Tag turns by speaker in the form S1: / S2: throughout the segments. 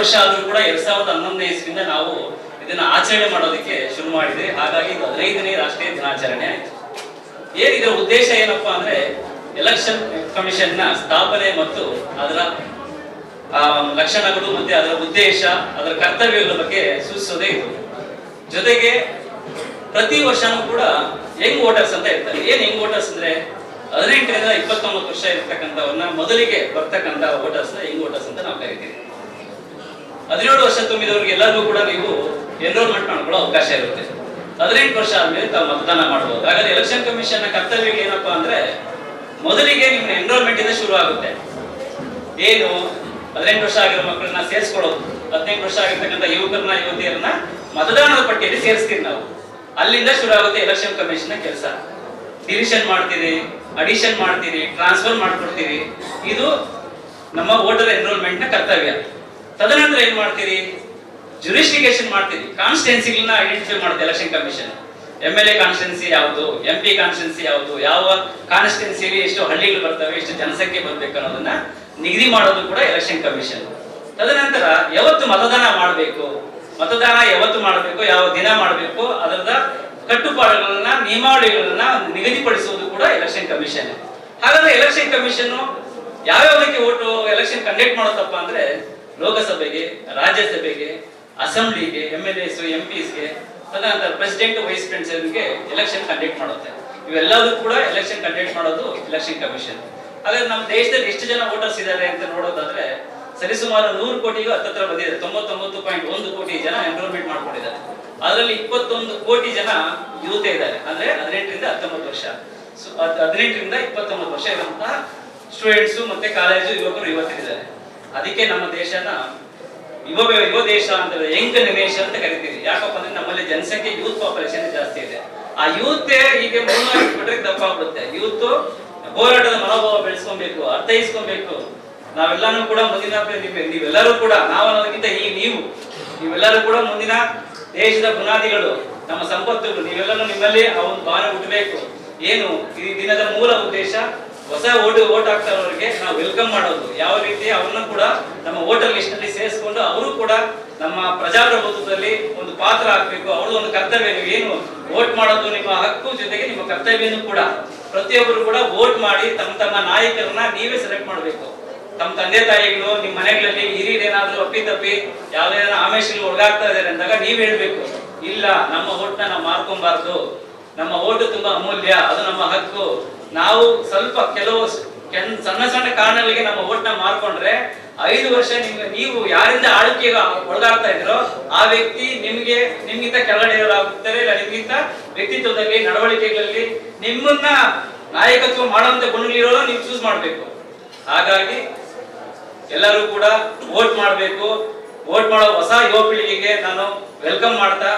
S1: ವರ್ಷ ಆದರೂ ಕೂಡ ಎರಡ್ ಸಾವಿರದ ಹನ್ನೊಂದನೇ ಇಸ್ವಿಯಿಂದ ನಾವು ಇದನ್ನ ಆಚರಣೆ ಮಾಡೋದಕ್ಕೆ ಶುರು ಮಾಡಿದೆ ಹಾಗಾಗಿ ಇದು ಹದಿನೈದನೇ ರಾಷ್ಟ್ರೀಯ ದಿನಾಚರಣೆ ಏನ್ ಇದರ ಉದ್ದೇಶ ಏನಪ್ಪಾ ಅಂದ್ರೆ ಎಲೆಕ್ಷನ್ ಕಮಿಷನ್ನ ಸ್ಥಾಪನೆ ಮತ್ತು ಅದರ ಲಕ್ಷಣಗಳು ಮತ್ತೆ ಅದರ ಉದ್ದೇಶ, ಅದರ ಕರ್ತವ್ಯಗಳ ಬಗ್ಗೆ ಸೂಚಿಸೋದೇ ಇದು. ಜೊತೆಗೆ ಪ್ರತಿ ವರ್ಷನೂ ಕೂಡ ಯಂಗ್ ವೋಟರ್ಸ್ ಅಂತ ಇರ್ತಾರೆ. ಏನ್ ಯಂಗ್ ವೋಟರ್ಸ್ ಅಂದ್ರೆ ಹದಿನೆಂಟರಿಂದ ಇಪ್ಪತ್ತೊಂಬತ್ತು ವರ್ಷ ಇರ್ತಕ್ಕಂಥವ್ರನ್ನ ಮೊದಲಿಗೆ ಬರ್ತಕ್ಕಂಥ ವೋಟರ್ಸ್ ಯಂಗ್ ವೋಟರ್ಸ್ ಅಂತ ನಾವು ಕರಿತೀವಿ. ಹದಿನೇಳು ವರ್ಷ ತುಂಬಿದವ್ರಿಗೆ ಎಲ್ಲರಿಗೂ ಕೂಡ ನೀವು ಎನ್ರೋಲ್ಮೆಂಟ್ ಮಾಡ್ಕೊಳ್ಳೋ ಅವಕಾಶ ಇರುತ್ತೆ. ಹದಿನೆಂಟು ವರ್ಷ ಆದ್ಮೇಲೆ ತಾವು ಮತದಾನ ಮಾಡಬಹುದು ಹಾಗಾದ್ರೆ ಎಲೆಕ್ಷನ್ ಕಮಿಷನ್ ಕರ್ತವ್ಯ ಏನಪ್ಪಾ ಅಂದ್ರೆ ಮೊದಲಿಗೆ ನಿಮ್ಮ ಎನ್ರೋಲ್ಮೆಂಟ್ ಇಂದ ಶುರು ಆಗುತ್ತೆ. ಏನು? ಹದಿನೆಂಟು ವರ್ಷ ಆಗಿರೋ ಮಕ್ಕಳನ್ನ ಸೇರಿಸ್ಕೊಳ್ಳೋದು. ಹದಿನೆಂಟು ವರ್ಷ ಆಗಿರ್ತಕ್ಕಂಥ ಯುವಕರನ್ನ, ಯುವತಿಯರನ್ನ ಮತದಾನದ ಪಟ್ಟಿಯಲ್ಲಿ ಸೇರಿಸ್ತೀವಿ ನಾವು. ಅಲ್ಲಿಂದ ಶುರು ಆಗುತ್ತೆ ಎಲೆಕ್ಷನ್ ಕಮಿಷನ್ ಕೆಲಸ. ಡಿವಿಷನ್ ಮಾಡ್ತೀರಿ ಅಡಿಷನ್ ಮಾಡ್ತೀರಿ ಟ್ರಾನ್ಸ್ಫರ್ ಮಾಡ್ಕೊಡ್ತೀರಿ. ಇದು ನಮ್ಮ ವೋಟರ್ ಎನ್ರೋಲ್ಮೆಂಟ್ನ ಕರ್ತವ್ಯ. ತದನಂತರ ಏನ್ ಮಾಡ್ತೀರಿ? ಜುರಿಸ್ಟಿಗೇಷನ್ ಮಾಡ್ತೀರಿ. ಕಾನ್ಸ್ಟಿಟ್ಯೂನ್ಸಿಗಳನ್ನ ಐಡೆಂಟಿಫೈ ಮಾಡುತ್ತೆ election commission M L A constituency ಯಾವುದು? ಎಂ ಪಿ ಕಾನ್ಸ್ಟಿಟ್ಯೂನ್ಸಿ ಯಾವುದು? ಯಾವ ಕಾನ್ಸ್ಟಿಟ್ಯೂನ್ಸಿಲಿ ಎಷ್ಟು ಹಳ್ಳಿಗಳು ಬರ್ತವೆ, ಎಷ್ಟು ಜನಸಂಖ್ಯೆ ಬರ್ಬೇಕು ಅನ್ನೋದನ್ನ ನಿಗದಿ ಮಾಡೋದು ಕೂಡ ಎಲೆಕ್ಷನ್ ಕಮಿಷನ್ ತದನಂತರ ಯಾವತ್ತು ಮತದಾನ ಮಾಡಬೇಕು? ಮತದಾನ ಯಾವತ್ತು ಮಾಡಬೇಕು? ಯಾವ ದಿನ ಮಾಡಬೇಕು? ಅದರದ ಕಟ್ಟುಪಾಡುಗಳನ್ನ, ನಿಯಮಾವಳಿಗಳನ್ನ ನಿಗದಿಪಡಿಸುವುದು ಕೂಡ ಎಲೆಕ್ಷನ್ ಕಮಿಷನ್ ಹಾಗಾದ್ರೆ ಎಲೆಕ್ಷನ್ ಕಮಿಷನ್ ಯಾವ್ಯಾವದಕ್ಕೆ ಓಟು ಎಲೆಕ್ಷನ್ ಕಂಡಕ್ಟ್ ಮಾಡುತ್ತಪ್ಪ ಅಂದ್ರೆ ಲೋಕಸಭೆಗೆ, ರಾಜ್ಯಸಭೆಗೆ, ಅಸೆಂಬ್ಲಿಗೆ ಎಂ ಎಲ್ ಎಸ್ ಎಂ ಪಿಸ್ಗೆ ತದನಂತರ ಪ್ರೆಸಿಡೆಂಟ್ ವೈಸ್ ಪ್ರೆಸಿಡೆಂಟ್ಗೆ ಎಲೆಕ್ಷನ್ ಕಂಡಕ್ಟ್ ಮಾಡುತ್ತೆ. ಇವೆಲ್ಲದೂ ಕೂಡ ಎಲೆಕ್ಷನ್ ಕಂಡಕ್ಟ್ ಮಾಡೋದು ಎಲೆಕ್ಷನ್ ಕಮಿಷನ್ ಹಾಗಾದ್ರೆ ನಮ್ಮ ದೇಶದಲ್ಲಿ ಎಷ್ಟು ಜನ ವೋಟರ್ಸ್ ಇದ್ದಾರೆ ಅಂತ ನೋಡೋದಾದ್ರೆ, ಸರಿಸುಮಾರು ನೂರು ಕೋಟಿಗೂ ಹತ್ತತ್ರ ಬಂದಿದೆ. ತೊಂಬತ್ತೊಂಬತ್ತು ಪಾಯಿಂಟ್ ಒಂದು ಕೋಟಿ ಜನ ಎನ್ರೋಲ್ಮೆಂಟ್ ಮಾಡ್ಕೊಂಡಿದ್ದಾರೆ. ಅದರಲ್ಲಿ ಇಪ್ಪತ್ತೊಂದು ಕೋಟಿ ಜನ ಯೂತ್ ಇದ್ದಾರೆ. ಅಂದ್ರೆ ಹದಿನೆಂಟರಿಂದ ಹತ್ತೊಂಬತ್ತು ವರ್ಷ. ಹದಿನೆಂಟರಿಂದ ಇಪ್ಪತ್ತೊಂಬತ್ತು ವರ್ಷ ಇರುವಂತಹ ಸ್ಟೂಡೆಂಟ್ಸ್ ಮತ್ತೆ ಕಾಲೇಜು ಯುವಕರು ಯುವಕರಿದ್ದಾರೆ ಅದಕ್ಕೆ ನಮ್ಮ ದೇಶನ ಯುವ ಯುವ ದೇಶ ಅಂತ ಯಂಗ್ ಜನರೇಷನ್ ಅಂತ ಕರಿತೀವಿ. ಯಾಕಪ್ಪ ಅಂದ್ರೆ ನಮ್ಮಲ್ಲಿ ಜನಸಂಖ್ಯೆ ಯೂತ್ ಪಾಪ್ಯುಲೇಷನ್ ಜಾಸ್ತಿ ಇದೆ. ಆ ಯೂತ್ ಈಗ ಬಿಟ್ರೆ ತಪ್ಪಾಗ್ಬಿಡುತ್ತೆ ಯೂತ್ ಹೋರಾಟದ ಮನೋಭಾವ ಬೆಳೆಸ್ಕೊಬೇಕು, ಅರ್ಥೈಸ್ಕೊಬೇಕು. ನಾವೆಲ್ಲಾನು ಕೂಡ ಮುಂದಿನ ನೀವೆಲ್ಲರೂ ಕೂಡ, ನಾವು ಅನ್ನೋದಕ್ಕಿಂತ ಈ ನೀವು, ನೀವೆಲ್ಲರೂ ಕೂಡ ಮುಂದಿನ ದೇಶದ ಬುನಾದಿಗಳು, ನಮ್ಮ ಸಂಪತ್ತುಗಳು, ನೀವೆಲ್ಲರೂ ನಿಮ್ಮಲ್ಲಿ ಆ ಒಂದು ಭಾವನೆ ಹುಟ್ಟಬೇಕು. ಏನು ಈ ದಿನದ ಮೂಲ ಉದ್ದೇಶ? ಹೊಸ ಓಟ್ ಓಟ್ ಹಾಕ್ತಾರವ್ರಿಗೆ ನಾವು ವೆಲ್ಕಮ್ ಮಾಡೋದು. ಯಾವ ರೀತಿ ಅವ್ರನ್ನ ಕೂಡ ನಮ್ಮ ವೋಟರ್ ಲಿಸ್ಟ್ನಲ್ಲಿ ಸೇರಿಸ್ಕೊಂಡು ಅವರು ಕೂಡ ನಮ್ಮ ಪ್ರಜಾಪ್ರಭುತ್ವದಲ್ಲಿ ಒಂದು ಪಾತ್ರ ಹಾಕ್ಬೇಕು. ಅವ್ರದ್ದು ಒಂದು ಕರ್ತವ್ಯ ಏನು ವೋಟ್ ಮಾಡೋದು ನಿಮ್ಮ ಹಕ್ಕು ಜೊತೆಗೆ ನಿಮ್ಮ ಕರ್ತವ್ಯನೂ ಕೂಡ. ಪ್ರತಿಯೊಬ್ಬರು ಕೂಡ ವೋಟ್ ಮಾಡಿ ತಮ್ಮ ತಮ್ಮ ನಾಯಕರನ್ನ ನೀವೇ ಸೆಲೆಕ್ಟ್ ಮಾಡಬೇಕು. ತಮ್ಮ ತಂದೆ ತಾಯಿಗಳು, ನಿಮ್ಮ ಮನೆಗಳಲ್ಲಿ ಹಿರಿಯರೇನಾದ್ರೂ ಅಪ್ಪಿ ತಪ್ಪಿ ಯಾವ್ದೇ ಆಮೇಶಗಳು ಒಳಗಾಗ್ತಾ ಇದ್ದಾರೆ ಅಂದಾಗ ನೀವ್ ಹೇಳ್ಬೇಕು. ಇಲ್ಲ, ನಮ್ಮ ಓಟ್ನ ನಾವು ಮಾರ್ಕೊಬಾರ್ದು. ನಮ್ಮ ಓಟು ತುಂಬಾ ಅಮೂಲ್ಯ, ಅದು ನಮ್ಮ ಹಕ್ಕು. ನಾವು ಸ್ವಲ್ಪ ಕೆಲವು ಸಣ್ಣ ಸಣ್ಣ ಕಾರಣಗಳಿಗೆ ನಮ್ಮ ಓಟ್ನ ಮಾರ್ಕೊಂಡ್ರೆ ಐದು ವರ್ಷ ನಿಮ್ಗೆ, ನೀವು ಯಾರಿಂದ ಆಳ್ಕೆಗೆ ಒಳಗಾಗ್ತಾ ಇದ್ರೋ ಆ ವ್ಯಕ್ತಿ ನಿಮ್ಗೆ, ನಿಮ್ಗಿಂತ ಕೆಳಗಡೆ ಇರಲಾಗುತ್ತಾರೆ ಇಲ್ಲ ನಿಮ್ಗಿಂತ ವ್ಯಕ್ತಿತ್ವದಲ್ಲಿ, ನಡವಳಿಕೆಗಳಲ್ಲಿ ನಿಮ್ಮನ್ನ ನಾಯಕತ್ವ ಮಾಡುವಂತ ಗುಣಗಳಿರೋ ನೀವು ಚೂಸ್ ಮಾಡಬೇಕು. ಹಾಗಾಗಿ ಎಲ್ಲರೂ ಕೂಡ ವೋಟ್ ಮಾಡಬೇಕು. ವೋಟ್ ಮಾಡೋ ಹೊಸ ಯುವ ಪೀಳಿಗೆಗೆ ನಾನು ವೆಲ್ಕಮ್ ಮಾಡ್ತಾ,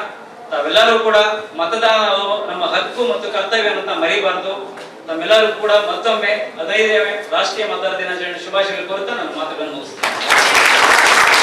S1: ತಾವೆಲ್ಲರೂ ಕೂಡ ಮತದಾನ ನಮ್ಮ ಹಕ್ಕು ಮತ್ತು ಕರ್ತವ್ಯ ಅಂತ ಮರಿಬಾರ್ದು. ತಮ್ಮೆಲ್ಲರೂ ಕೂಡ ಮತ್ತೊಮ್ಮೆ ಹದಿನೈದನೇ ರಾಷ್ಟ್ರೀಯ ಮತದಾರ ದಿನಾಚರಣೆ ಶುಭಾಶಯಗಳು ಕೋರುತ್ತಾ ನನ್ನ ಮಾತುಗಳನ್ನು ಮುಗಿಸ್ತೇನೆ.